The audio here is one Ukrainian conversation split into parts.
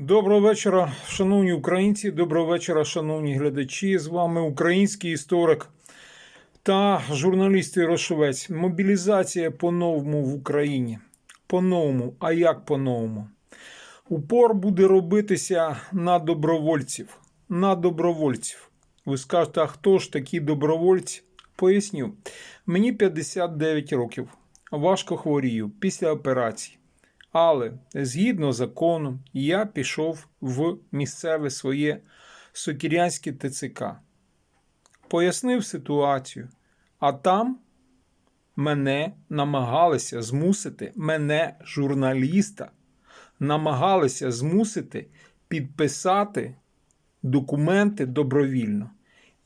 Доброго вечора, шановні українці. Доброго вечора, шановні глядачі. З вами український історик та журналіст Ірошовець. Мобілізація по-новому в Україні. По-новому. А як по-новому? Упор буде робитися на добровольців. На добровольців. Ви скажете, а хто ж такі добровольці? Поясню. Мені 59 років. Важко хворію після операції. Але згідно закону, я пішов в місцеве своє Сокірянське ТЦК. Пояснив ситуацію, а там мене намагалися змусити, мене, журналіста, намагалися змусити підписати документи добровільно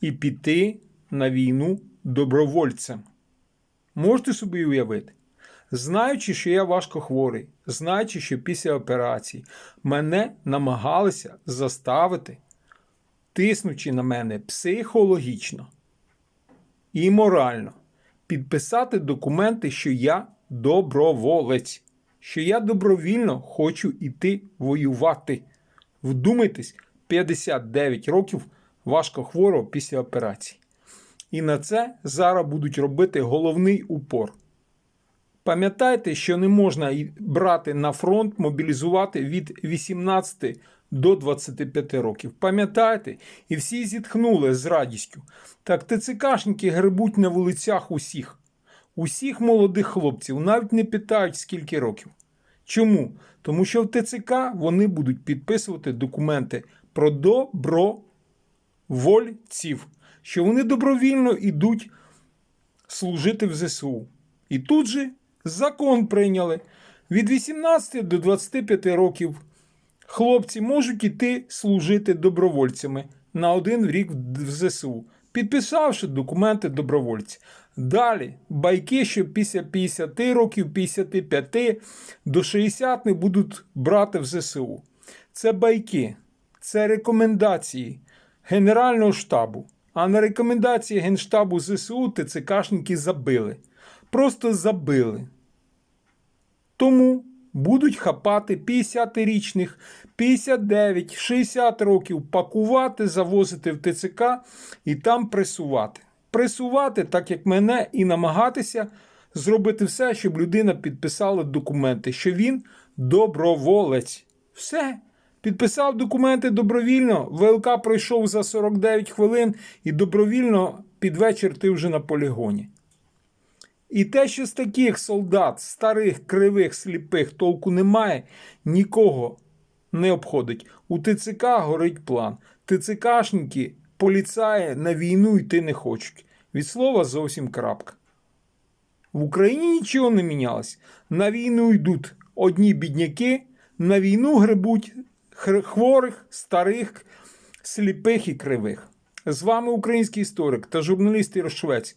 і піти на війну добровольцем. Можете собі уявити? Знаючи, що я важко хворий, знаючи, що після операції мене намагалися заставити, тиснучи на мене психологічно і морально, підписати документи, що я доброволець, що я добровільно хочу йти воювати. Вдумайтесь, 59 років важко хворого після операції. І на це зараз будуть робити головний упор. Пам'ятайте, що не можна брати на фронт, мобілізувати від 18 до 25 років. Пам'ятаєте? І всі зітхнули з радістю. Так ТЦКшники грибуть на вулицях усіх, усіх молодих хлопців, навіть не питають, скільки років. Чому? Тому що в ТЦК вони будуть підписувати документи про добровольців, що вони добровільно йдуть служити в ЗСУ. І тут же закон прийняли. Від 18 до 25 років хлопці можуть іти служити добровольцями на один рік в ЗСУ, підписавши документи добровольця. Далі байки, що після 50 років, 55 до 60 не будуть брати в ЗСУ. Це байки, це рекомендації Генерального штабу. А на рекомендації Генштабу ЗСУ ТЦКшники забили. Просто забили. Тому будуть хапати 50-річних, 59, 60 років, пакувати, завозити в ТЦК і там пресувати. Пресувати, так як мене, і намагатися зробити все, щоб людина підписала документи, що він доброволець. Все. Підписав документи добровільно, ВЛК пройшов за 49 хвилин і добровільно під вечір ти вже на полігоні. І те, що з таких солдат, старих, кривих, сліпих толку немає, нікого не обходить. У ТЦК горить план. ТЦКшники, поліцаї на війну йти не хочуть. Від слова зовсім крапка. В Україні нічого не мінялось. На війну йдуть одні бідняки, на війну грибуть хворих, старих, сліпих і кривих. З вами український історик та журналіст Ірошвець.